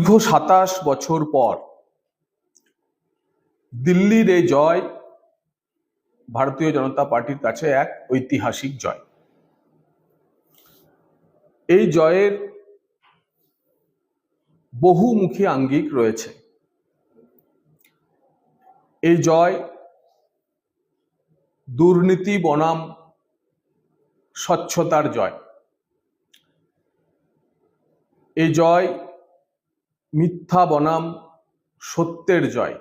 দীর্ঘ সাতাশ বছর পর দিল্লির এই জয় ভারতীয় জনতা পার্টির কাছে এক ঐতিহাসিক জয়। এই জয়ের বহুমুখী আঙ্গিক রয়েছে। এই জয় দুর্নীতি, বনাম, স্বচ্ছতার জয়। এই জয় মিথ্যা বনাম, সত্যের জয়।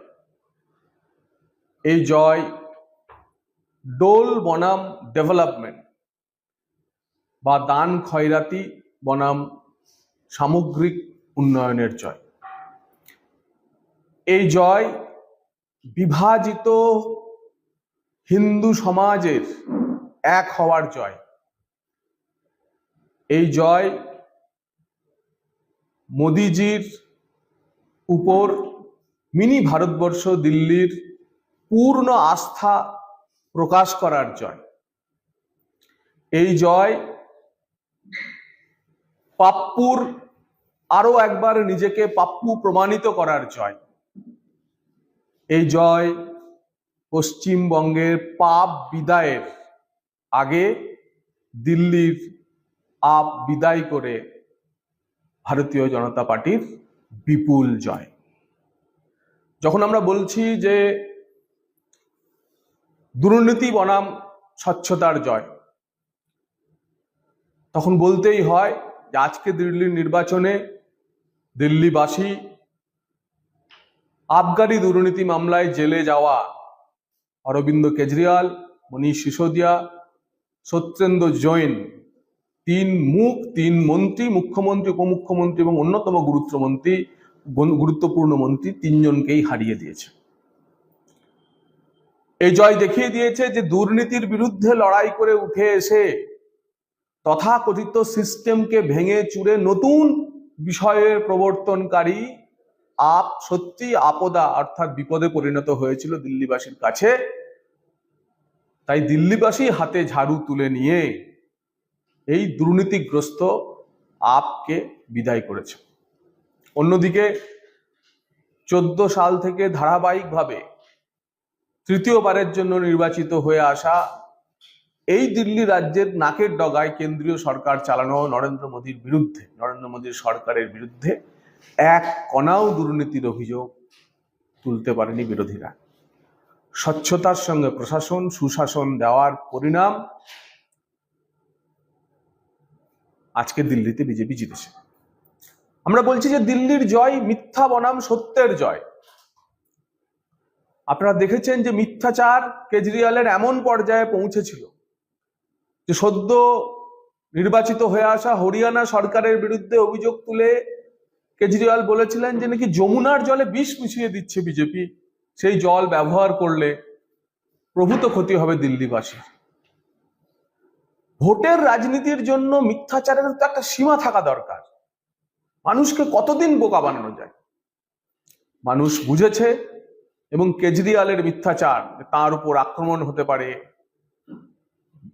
এই জয়, ডোল বনাম ডেভেলপমেন্ট বা দান খয়রাতি বনাম সামগ্রিক উন্নয়নের জয়। এই জয় বিভাজিত হিন্দু সমাজের এক হওয়ার জয়। এই জয় মোদিজির উপর মিনি ভারতবর্ষ দিল্লির পূর্ণ আস্থা প্রকাশ করার জয়। এই জয় পাপ্পুর আরও একবার নিজেকে পাপ্পু প্রমাণিত করার জয়। এই জয় পশ্চিমবঙ্গের পাপ বিদায়ের আগে দিল্লির আপ বিদায় করে ভারতীয় জনতা পার্টির বিপুল জয়। যখন আমরা বলছি যে দুর্নীতি বনাম স্বচ্ছতার জয়, তখন বলতেই হয় যে আজকে দিল্লির নির্বাচনে দিল্লিবাসী আবগারি দুর্নীতি মামলায় জেলে যাওয়া অরবিন্দ কেজরিওয়াল, মনীষ সিসোদিয়া, সত্যেন্দ্র জৈন তিন মুখ, তিন মন্ত্রী, মুখ্যমন্ত্রী, উপমুখ্যমন্ত্রী এবং অন্যতম গুরুত্বমন্ত্রী গুরুত্বপূর্ণ মন্ত্রী তিনজনকেই হারিয়ে দিয়েছে। এই জয় দেখিয়ে দিয়েছে যে দুর্নীতির বিরুদ্ধে লড়াই করে উঠে এসে তথাকথিত সিস্টেমকে ভেঙে চুরে নতুন বিষয়ের প্রবর্তনকারী আপ সত্যি আপদা অর্থাৎ বিপদে পরিণত হয়েছিল দিল্লিবাসীর কাছে। তাই দিল্লিবাসী হাতে ঝাড়ু তুলে নিয়ে এই দুর্নীতিগ্রস্ত আপকে বিদায় করেছে। অন্যদিকে চোদ্দ সাল থেকে ধারাবাহিকভাবে তৃতীয়বারের জন্য নির্বাচিত হয়ে আসা এই দিল্লি রাজ্যের নাকের ডগায় কেন্দ্রীয় সরকার চালানো নরেন্দ্র মোদীর বিরুদ্ধে, নরেন্দ্র মোদীর সরকারের বিরুদ্ধে এক কণাও দুর্নীতির অভিযোগ তুলতে পারেনি বিরোধীরা। স্বচ্ছতার সঙ্গে প্রশাসন, সুশাসন দেওয়ার পরিণাম আজকে দিল্লিতে বিজেপি জিতেছে। আমরা বলছি যে দিল্লির জয় মিথ্যা বনাম সত্যের জয়। আপনারা দেখেছেন যে মিথ্যাচার কেজরিওয়ালের এমন পর্যায়ে পৌঁছেছিল যে সদ্য নির্বাচিত হয়ে আসা হরিয়ানা সরকারের বিরুদ্ধে অভিযোগ তুলে কেজরিওয়াল বলেছিলেন যে নাকি যমুনার জলে বিষ মিশিয়ে দিচ্ছে বিজেপি, সেই জল ব্যবহার করলে প্রভূত ক্ষতি হবে দিল্লিবাসীর। ভোটের রাজনীতির জন্য মিথ্যাচারের তো একটা সীমা থাকা দরকার। মানুষকে কতদিন বোকা বানানো যায়? মানুষ বুঝেছে এবং কেজরিওয়ালের মিথ্যাচার তার উপর আক্রমণ হতে পারে,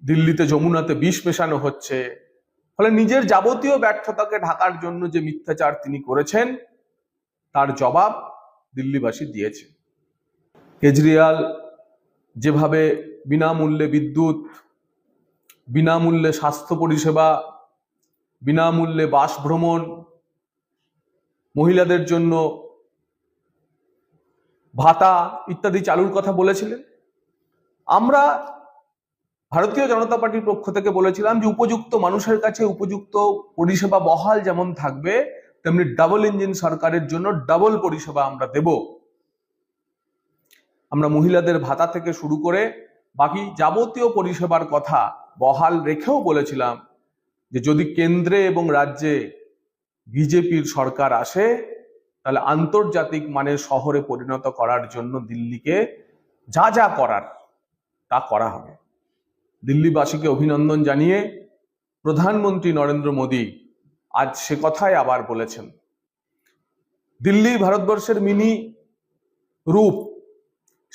দিল্লিতে যমুনাতে বিষ মেশানো হচ্ছে, ফলে নিজের যাবতীয় ব্যর্থতাকে ঢাকার জন্য যে মিথ্যাচার তিনি করেছেন, তার জবাব দিল্লিবাসী দিয়েছে। কেজরিওয়াল যেভাবে বিনামূল্যে বিদ্যুৎ বিনামূল্যে স্বাস্থ্য পরিষেবা, বিনামূল্যে বাস ভ্রমণ, মহিলাদের জন্য ভাতা ইত্যাদি চালুর কথা বলেছিলেন। আমরা ভারতীয় জনতা পার্টির পক্ষ থেকে বলেছিলাম যে উপযুক্ত মানুষের কাছে উপযুক্ত পরিষেবা বহাল যেমন থাকবে, তেমনি ডাবল ইঞ্জিন সরকারের জন্য ডাবল পরিষেবা আমরা দেব। আমরা মহিলাদের ভাতা থেকে শুরু করে বাকি যাবতীয় পরিষেবার কথা বহাল রেখেও বলেছিলাম যে যদি কেন্দ্রে এবং রাজ্যে বিজেপির সরকার আসে, তাহলে আন্তর্জাতিক মানের শহরে পরিণত করার জন্য দিল্লিকে যা যা করার তা করা হবে। দিল্লিবাসীকে অভিনন্দন জানিয়ে প্রধানমন্ত্রী নরেন্দ্র মোদী আজ সে কথাই আবার বলেছেন। দিল্লি ভারতবর্ষের মিনি রূপ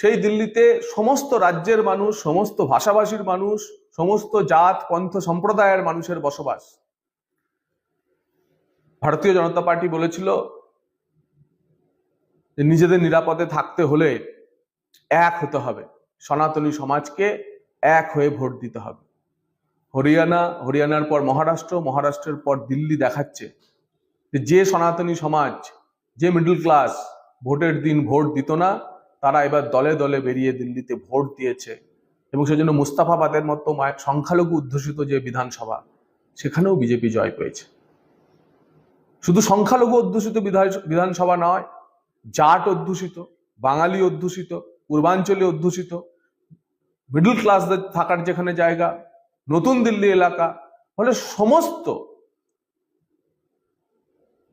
সেই দিল্লিতে সমস্ত রাজ্যের মানুষ, সমস্ত ভাষাভাষীর মানুষ, সমস্ত জাত, পন্থ, সম্প্রদায়ের মানুষের বসবাস। ভারতীয় জনতা পার্টি বলেছিল নিজেদের নিরাপদে থাকতে হলে এক হতে হবে। সনাতনী সমাজকে এক হয়ে ভোট দিতে হবে। হরিয়ানা, হরিয়ানার পর মহারাষ্ট্র, মহারাষ্ট্রের পর দিল্লি দেখাচ্ছে যে যে সনাতনী সমাজ, যে মিডল ক্লাস ভোটের দিন ভোট দিত না তারা এবার দলে দলে বেরিয়ে দিল্লিতে ভোট দিয়েছে এবং সেজন্য মুস্তাফাবাদের মতো সংখ্যালঘু অধ্যুষিত যে বিধানসভা, সেখানেও বিজেপি জয় পেয়েছে। শুধু সংখ্যালঘু অধ্যুষিত বিধান- বিধানসভা নয়, জাট অধ্যুষিত বাঙালি অধ্যুষিত পূর্বাঞ্চলে অধ্যুষিত মিডল ক্লাসদের থাকার যেখানে জায়গা, নতুন দিল্লি এলাকা, ফলে সমস্ত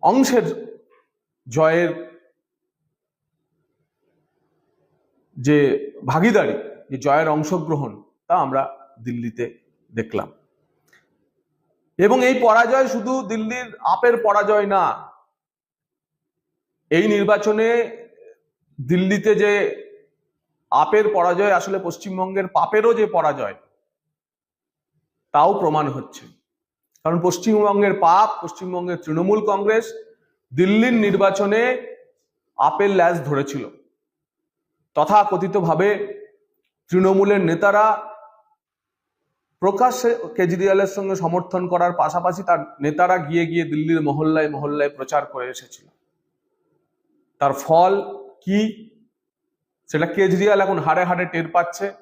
অংশের জয়ের যে ভাগিদারি, যে জয়ের অংশগ্রহণ, তা আমরা দিল্লিতে দেখলাম। এবং এই পরাজয় শুধু দিল্লির আপের পরাজয় না, এই নির্বাচনে দিল্লিতে যে আপের পরাজয়, আসলে পশ্চিমবঙ্গের পাপেরও যে পরাজয়, তাও প্রমাণ হচ্ছে। কারণ পশ্চিমবঙ্গের পাপ, পশ্চিমবঙ্গের তৃণমূল কংগ্রেস দিল্লির নির্বাচনে আপের ল্যাজ ধরেছিল। তথাকথিতভাবে তৃণমূলের নেতারা প্রকাশ্যে কেজরিওয়ালের সঙ্গে সমর্থন করার পাশাপাশি তার নেতারা গিয়ে গিয়ে দিল্লির মহল্লায় মহল্লায় প্রচার করে এসেছিল। তার ফল কি? সেটা কেজরিওয়াল এখন হাড়ে হাড়ে টের পাচ্ছে।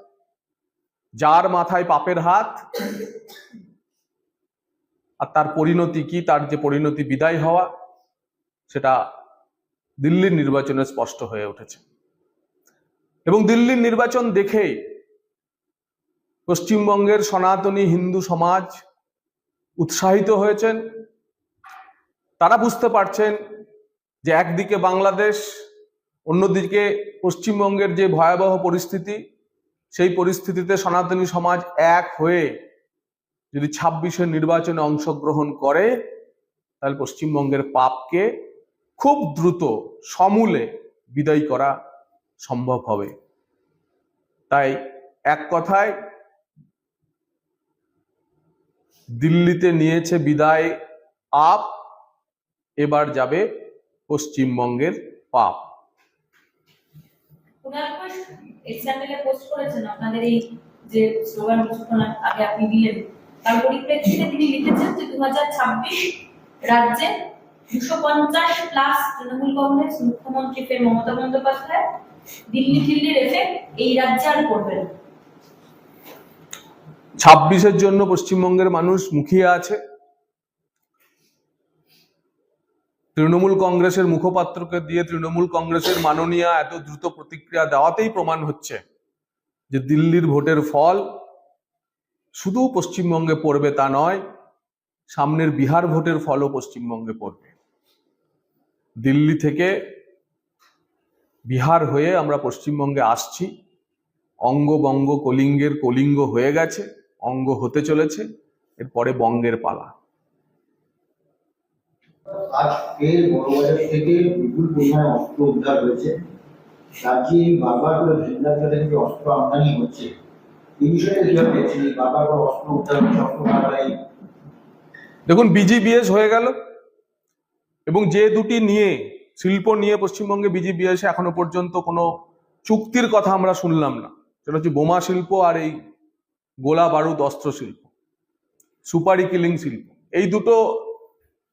যার মাথায় পাপের হাত, আর তার পরিণতি কি? তার যে পরিণতি বিদায় হওয়া, সেটা দিল্লির নির্বাচনে স্পষ্ট হয়ে উঠেছে। এবং দিল্লির নির্বাচন দেখে পশ্চিমবঙ্গের সনাতনী হিন্দু সমাজ উৎসাহিত হয়েছেন। তারা বুঝতে পারছেন যে একদিকে বাংলাদেশ, অন্যদিকে পশ্চিমবঙ্গের যে ভয়াবহ পরিস্থিতি, সেই পরিস্থিতিতে সনাতনী সমাজ এক হয়ে যদি ছাব্বিশের নির্বাচনে অংশগ্রহণ করে, তাহলে পশ্চিমবঙ্গের পাপকে খুব দ্রুত সমূলে বিদায় করা সম্ভব হবে। তাই এক কথায়, দিল্লিতে নিয়েছে বিদায় আপ এবার যাবে পশ্চিমবঙ্গের পাপ। এই যে স্লোগান আগে আপনি দিলেন? তার পরিপ্রেক্ষিতে তিনি লিখেছেন যে দু হাজার ছাব্বিশ রাজ্যে তৃণমূল ছাব্বিশের জন্য পশ্চিমবঙ্গের মানুষ মুখিয়ে আছে। তৃণমূল কংগ্রেসের মুখপাত্রকে দিয়ে তৃণমূল কংগ্রেসের মাননীয় এত দ্রুত প্রতিক্রিয়া দেওয়াতেই প্রমাণ হচ্ছে যে দিল্লির ভোটের ফল শুধু পশ্চিমবঙ্গে পড়বে তা নয়, সামনের বিহার ভোটের ফলও পশ্চিমবঙ্গে পড়বে। দিল্লি থেকে বিহার হয়ে আমরা পশ্চিমবঙ্গে আসছি। অঙ্গ বঙ্গ কলিঙ্গের কলিঙ্গ হয়ে গেছে অঙ্গ হতে চলেছে এরপরে বঙ্গের পালা। আজ ফের বড়বাজার থেকে বিপুল পরিমাণে অস্ত্র উদ্ধার হয়েছে। রাজ্যে এই বারবার করে ভিন রাজ্য থেকে যে অস্ত্র আমদানি হচ্ছে এই বিষয়ে কীভাবে দেখছেন? এই বারবার করে অস্ত্র উদ্ধার হচ্ছে অস্ত্র কারবাই দেখুন বিজিবিএস হয়ে গেল। এবং যে দুটি নিয়ে, শিল্প নিয়ে পশ্চিমবঙ্গে বিজেপি বিজিবিএস এখনও পর্যন্ত কোনো চুক্তির কথা আমরা শুনলাম না। সেটা হচ্ছে বোমা শিল্প আর এই গোলা বারুদ অস্ত্র শিল্প, সুপারি কিলিং শিল্প। এই দুটো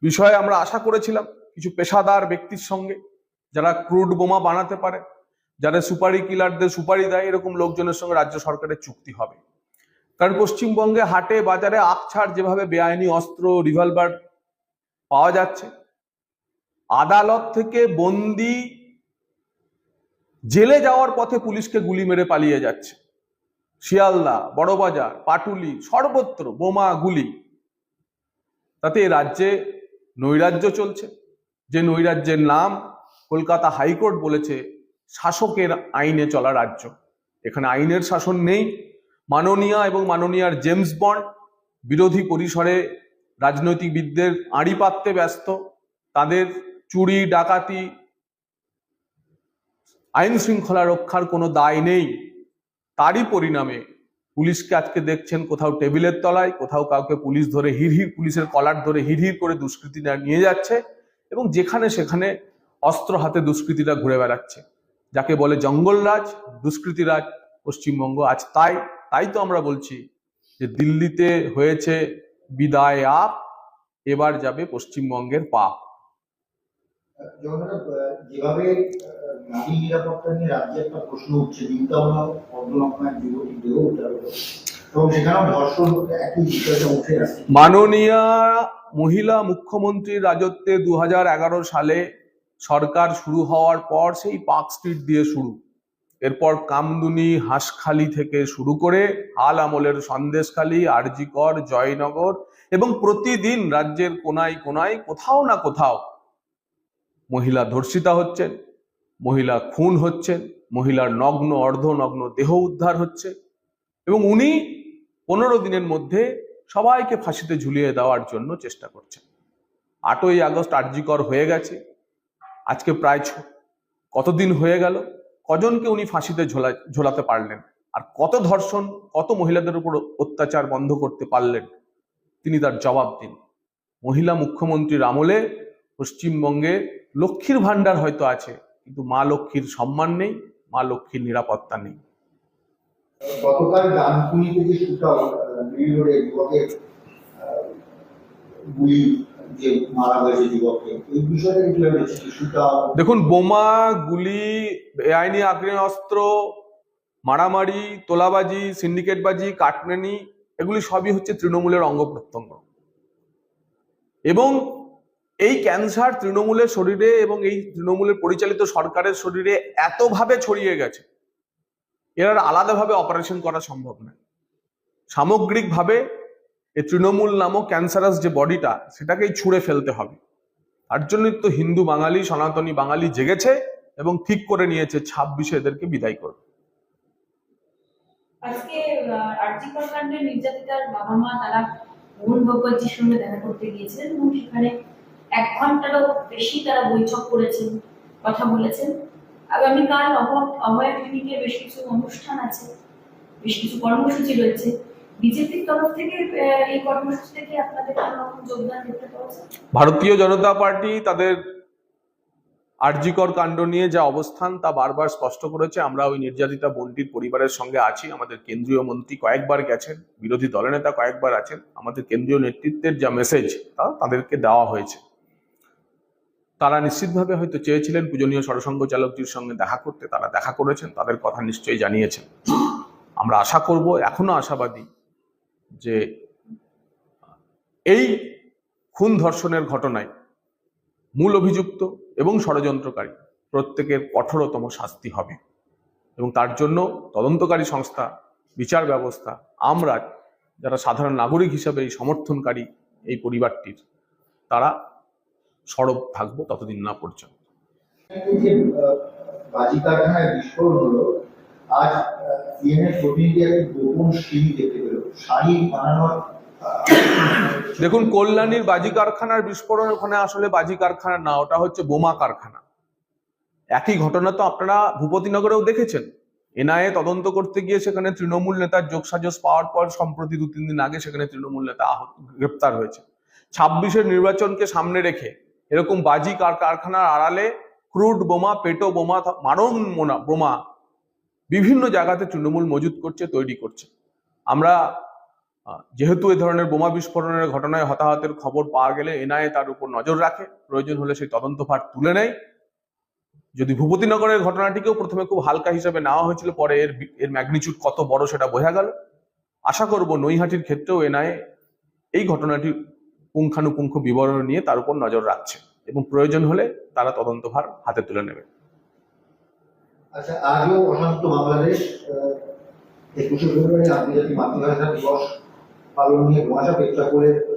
বিষয়ে আমরা আশা করেছিলাম কিছু পেশাদার ব্যক্তির সঙ্গে, যারা ক্রুড বোমা বানাতে পারে, যারা সুপারি কিলারদের সুপারি দেয়, এরকম লোকজনের সঙ্গে রাজ্য সরকারের চুক্তি হবে। কারণ পশ্চিমবঙ্গে হাটে বাজারে আকছাড় যেভাবে বেআইনি অস্ত্র, রিভলভার পাওয়া যাচ্ছে আদালত থেকে বন্দি জেলে যাওয়ার পথে পুলিশকে গুলি মেরে পালিয়ে যাচ্ছে। শিয়ালদা, বড়বাজার, পাটুলি, সর্বত্র বোমা, গুলি। তাতে রাজ্যে নৈরাজ্য চলছে। যে নৈরাজ্যের নাম কলকাতা হাইকোর্ট বলেছে, শাসকের আইনে চলা রাজ্য। এখানে আইনের শাসন নেই। মাননীয়া এবং মাননীয়ার জেমস বন্ড বিরোধী পরিসরে রাজনৈতিকবিদদের আড়ি পাততে ব্যস্ত। তাদের চুরি, ডাকাতি, আইন শৃঙ্খলা রক্ষার কোনো দায় নেই। তারই পরিণামে পুলিশকে আজকে দেখছেন কোথাও টেবিলের তলায়, কোথাও কাউকে পুলিশ ধরে হিড়হিড়, পুলিশের কলার ধরে হিড়হিড় করে দুষ্কৃতীরা নিয়ে যাচ্ছে এবং যেখানে সেখানে অস্ত্র হাতে দুষ্কৃতীরা ঘুরে বেড়াচ্ছে। যাকে বলে জঙ্গলরাজ দুষ্কৃতিরাজ পশ্চিমবঙ্গ আজ তাই তাই তো আমরা বলছি যে দিল্লিতে হয়েছে বিদায় আপ, এবার যাবে পশ্চিমবঙ্গের পাপ। যেভাবে নারী নিরাপত্তা নিয়ে রাজ্যে একটা প্রশ্ন উঠছে যুবতী দেহ উঠালো এবং সেখানেও ধর্ষণ একই বিষয়টা উঠে আসছে। মাননীয়া মহিলা মুখ্যমন্ত্রীর রাজত্বে দুহাজার এগারো সালে সরকার শুরু হওয়ার পর সেই পার্ক স্ট্রিট দিয়ে শুরু। এরপর কামদুনি, হাঁসখালি থেকে শুরু করে আল আমলের সন্দেশখালী, আরজিকর, জয়নগর এবং প্রতিদিন রাজ্যের কোনায় কোনায় কোথাও না কোথাও মহিলা ধর্ষিতা হচ্ছেন, মহিলা খুন হচ্ছেন, মহিলার নগ্ন, অর্ধনগ্ন দেহ উদ্ধার হচ্ছে এবং উনি পনেরো দিনের মধ্যে সবাইকে ফাঁসিতে ঝুলিয়ে দেওয়ার জন্য চেষ্টা করছেন। আটই আগস্ট আর্যিকর হয়ে গেছে, আজকে প্রায় কতদিন হয়ে গেল, কজনকে উনি ফাঁসিতে ঝোলা, ঝোলাতে পারলেন? আর কত ধর্ষণ, কত মহিলাদের উপর অত্যাচার বন্ধ করতে পারলেন? তিনি তার জবাব দিন। মহিলা মুখ্যমন্ত্রীর আমলে পশ্চিমবঙ্গে লক্ষ্মীর ভাণ্ডার হয়তো আছে কিন্তু মা লক্ষ্মীর সম্মান নেই মা লক্ষ্মীর নিরাপত্তা নেই। গতকাল শুটাও রোডে যুবকের গুলি দেখুন বোমা গুলি বেআইনি আগ্নেয়াস্ত্র মারামারি তোলাবাজি সিন্ডিকেটবাজি কাটমানি এগুলি সবই হচ্ছে তৃণমূলের অঙ্গ প্রত্যঙ্গ। এবং এই ক্যান্সার তৃণমূলের শরীরে এবং এই তৃণমূলের পরিচালিত সরকারের শরীরে এতভাবে ছড়িয়ে গেছে, এর আলাদাভাবে অপারেশন করা সম্ভব নয়। সামগ্রিকভাবে এই তৃণমূল নামক ক্যান্সারাস যে বডিটা সেটাকেই ছুঁড়ে ফেলতে হবে। তার জন্যই তো হিন্দু বাঙালি, সনাতনী বাঙালি জেগেছে এবং ঠিক করে নিয়েছে, ছাব্বিশে এদেরকে বিদায় করবে। আজকে কাণ্ডের নির্যাতিতার বাবা মা তারা মোহন ভগবতজির সঙ্গে দেখা করতে গিয়েছিলেন এবং সেখানে এক ঘন্টারও বেশি তারা বৈঠক করেছেন, কথা বলেছেন। আগামীকাল অভয় ক্লিনিকে বেশ কিছু অনুষ্ঠান আছে, বেশ কিছু কর্মসূচি রয়েছে। ভারতীয় জনতা পার্টি তাদের আরজিকর কাণ্ড নিয়ে যা অবস্থান তা বারবার স্পষ্ট করেছে। আমরা ওই নির্যাতিতা বোনটির পরিবারের সঙ্গে আছি। আমাদের কেন্দ্রীয় মন্ত্রী কয়েকবার গেছেন, বিরোধী দলনেতা কয়েকবার আছেন। আমাদের কেন্দ্রীয় নেতৃত্বের যা মেসেজ তা তাদেরকে দেওয়া হয়েছে। তারা নিশ্চিতভাবে হয়তো চেয়েছিলেন পূজনীয় সরসংঘ চালকটির সঙ্গে দেখা করতে, তারা দেখা করেছেন, তাদের কথা নিশ্চয়ই জানিয়েছেন। আমরা আশা করব, এখনও আশাবাদী, যে এই খুন ধর্ষণের ঘটনায় মূল অভিযুক্ত এবং ষড়যন্ত্রকারী প্রত্যেকের কঠোরতম শাস্তি হবে। এবং তার জন্য তদন্তকারী সংস্থা, বিচার ব্যবস্থা, আমরা যারা সাধারণ নাগরিক হিসাবে এই সমর্থনকারী এই পরিবারটির, তারা সরব থাকব ততদিন না পর্যন্ত। এই যে আহ, বাজি কারখানায় বিস্ফোরণ হলো আজ সিএনএর প্রতিনিধি একটা গোপন সিঁড়ি দেখতে পেল। শাড়ি বানানোর দেখুন কল্যাণীর বাজি কারখানার বিস্ফোরণ ওখানে আসলে বাজি কারখানা না ওটা হচ্ছে বোমা কারখানা। একই ঘটনা তো আপনারা ভূপতিনগরেও দেখেছেন। এনআইএ তদন্ত করতে গিয়ে সেখানে তৃণমূল নেতার যোগসাজস পাওয়ার পর সম্প্রতি দু তিন দিন আগে সেখানে তৃণমূল নেতা আহত গ্রেপ্তার হয়েছে। ছাব্বিশের নির্বাচনকে সামনে রেখে এরকম বাজি কার কারখানার আড়ালে ক্রুড বোমা, পেটো বোমা মারণ মোনা- বোমা বিভিন্ন জায়গাতে তৃণমূল মজুত করছে, তৈরি করছে। আমরা যেহেতু এ ধরনের বোমা বিস্ফোরণের ঘটনায় হতাহতের খবর পাওয়া গেলে এনআইএ তার উপর নজর রাখে। প্রয়োজন হলে সেই তদন্ত তদন্তভার তুলে নেয়। যদি ভূপতিনগরের ঘটনাটিকেও প্রথমে খুব হালকা হিসাবে নেওয়া হয়েছিল, পরে এর এর ম্যাগনিচিউড কত বড় সেটা বোঝা গেল। আশা করব নৈহাটির ক্ষেত্রেও এনআইএ এই ঘটনাটির পুঙ্খানুপুঙ্খ বিবরণ নিয়ে তার উপর নজর রাখছে এবং প্রয়োজন হলে তারা তদন্তভার হাতে তুলে নেবে। আচ্ছা আজও অশান্ত বাংলাদেশ একুশে ফেব্রুয়ারি আন্তর্জাতিক মাতৃভাষা দিবস পালন নিয়ে ধোঁয়াশা প্রেক্ষাপটের আহ,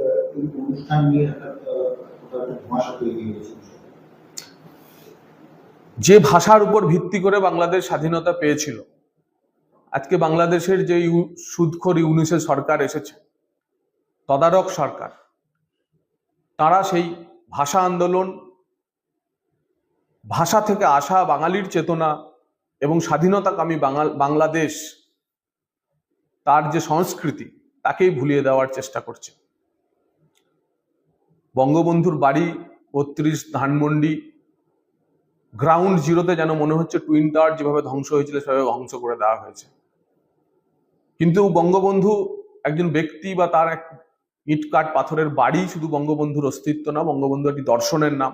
অনুষ্ঠান নিয়ে একটা আহ, কোথাও একটা ধোঁয়াশা তৈরি হয়েছে। যে ভাষার উপর ভিত্তি করে বাংলাদেশ স্বাধীনতা পেয়েছিল আজকে বাংলাদেশের যে সুদখোর ইউনিসের সরকার এসেছে তদারক সরকার তারা সেই ভাষা আন্দোলন, ভাষা থেকে আসা বাঙালির চেতনা এবং স্বাধীনতাকামী বাংলাদেশ, তার যে সংস্কৃতি, তাকেই ভুলিয়ে দেওয়ার চেষ্টা করছে। বঙ্গবন্ধুর বাড়ি বত্রিশ ধানমন্ডি, গ্রাউন্ড জিরোতে যেন মনে হচ্ছে টুইন টাওয়ার যেভাবে ধ্বংস হয়েছিল, সেভাবে ধ্বংস করে দেওয়া হয়েছে। কিন্তু বঙ্গবন্ধু একজন ব্যক্তি বা তার এক ইটকাট পাথরের বাড়ি শুধু বঙ্গবন্ধুর অস্তিত্ব না, বঙ্গবন্ধু একটি দর্শনের নাম।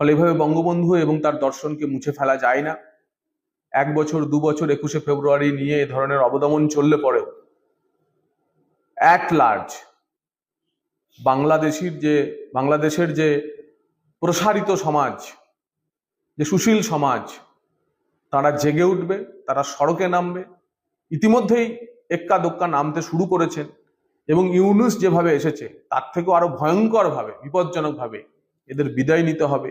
ফলে এভাবে বঙ্গবন্ধু এবং তার দর্শনকে মুছে ফেলা যায় না। এক বছর, দু বছর, একুশে ফেব্রুয়ারি নিয়ে এ ধরনের অবদমন চললে পরে অ্যাট লার্জ বাংলাদেশির যে, বাংলাদেশের যে প্রসারিত সমাজ, যে সুশীল সমাজ, তারা জেগে উঠবে, তারা সড়কে নামবে। ইতিমধ্যেই এক্কা দোক্কা নামতে শুরু করেছেন। এবং ইউনুস যেভাবে এসেছে, তার থেকেও আরও ভয়ঙ্করভাবে, বিপজ্জনকভাবে এদের বিদায় নিতে হবে।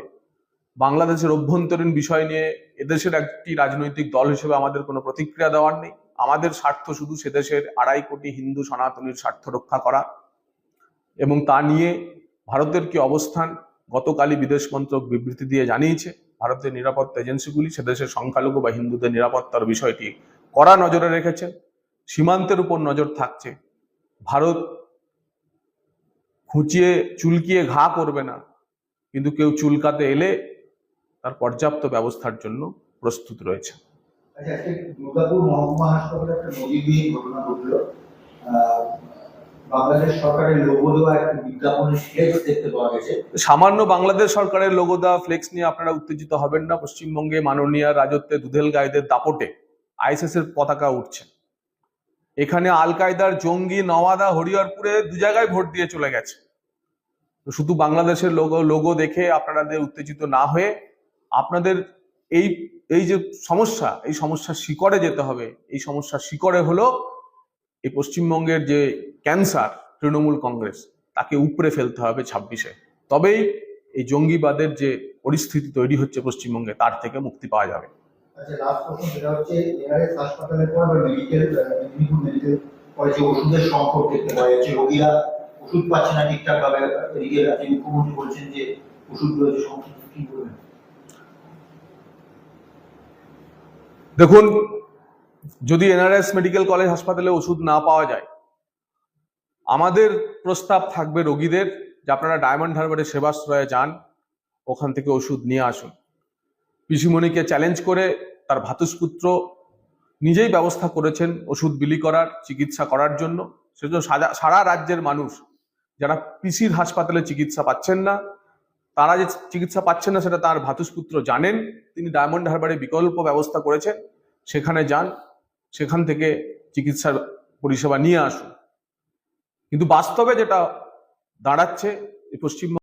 বাংলাদেশের অভ্যন্তরীণ বিষয় নিয়ে এদেশের একটি রাজনৈতিক দল হিসেবে আমাদের কোনো প্রতিক্রিয়া দেওয়ার নেই। আমাদের স্বার্থ শুধু সেদেশের আড়াই কোটি হিন্দু সনাতনীর স্বার্থ রক্ষা করা এবং তা নিয়ে ভারতের কি অবস্থান, গতকালই বিদেশ মন্ত্রক বিবৃতি দিয়ে জানিয়েছে, ভারতের নিরাপত্তা এজেন্সিগুলি সে দেশের সংখ্যালঘু বা হিন্দুদের নিরাপত্তার বিষয়টি কড়া নজরে রেখেছেন সীমান্তের উপর নজর থাকছে। ভারত খুঁচিয়ে চুলকিয়ে ঘা করবে না। কিন্তু কেউ চুলকাতে এলে তার পর্যাপ্ত ব্যবস্থার জন্য প্রস্তুত রয়েছে। আচ্ছা সামান্য বাংলাদেশ সরকারের লোগো দেওয়া ফ্লেক্স নিয়ে আপনারা উত্তেজিত হবেন না। পশ্চিমবঙ্গে মাননীয় রাজত্বে দুধেল গাইদের দাপটে আইএসএস এর পতাকা উঠছে। এখানে আল কায়দার জঙ্গি নওয়াদা হরিহরপুরে দু জায়গায় ভোট দিয়ে চলে গেছে। শুধু বাংলাদেশের লোগো লোগো দেখে আপনাদের উত্তেজিত না হয়ে আপনাদের এই এই যে সমস্যা, এই সমস্যার শিকড়ে যেতে হবে। এই সমস্যার শিকড়ে হলো এই পশ্চিমবঙ্গের যে ক্যান্সার, তৃণমূল কংগ্রেস, তাকে উপড়ে ফেলতে হবে ছাব্বিশে। তবেই এই জঙ্গিবাদের যে পরিস্থিতি তৈরি হচ্ছে পশ্চিমবঙ্গে, তার থেকে মুক্তি পাওয়া যাবে। আচ্ছা লাস্ট প্রশ্ন যেটা হচ্ছে বা মেডিকেল মেডিকেল কলেজে ওষুধের সংকট দেখতে পাওয়া যাচ্ছে। রোগীরা ওষুধ পাচ্ছে না এদিকে মুখ্যমন্ত্রী বলছেন যে কি বলবেন? দেখুন, যদি এনআরএস মেডিকেল কলেজ হাসপাতালে ওষুধ না পাওয়া যায়, আমাদের প্রস্তাব থাকবে রোগীদের যে আপনারা ডায়মন্ড হারবারে সেবাশ্রয়ে যান, ওখান থেকে ওষুধ নিয়ে আসুন। পিসিমণিকে চ্যালেঞ্জ করে তার ভাতুষপুত্র নিজেই ব্যবস্থা করেছেন ওষুধ বিলি করার, চিকিৎসা করার জন্য। সেজন্য সারা- রাজ্যের মানুষ যারা পিসির হাসপাতালে চিকিৎসা পাচ্ছেন না, তারা যে চিকিৎসা পাচ্ছেন না সেটা তার ভাতুষপুত্র জানেন। তিনি ডায়মন্ড হারবারে বিকল্প ব্যবস্থা করেছেন। সেখানে যান, সেখান থেকে চিকিৎসার পরিষেবা নিয়ে আসুন। কিন্তু বাস্তবে যেটা দাঁড়াচ্ছে পশ্চিমবঙ্গ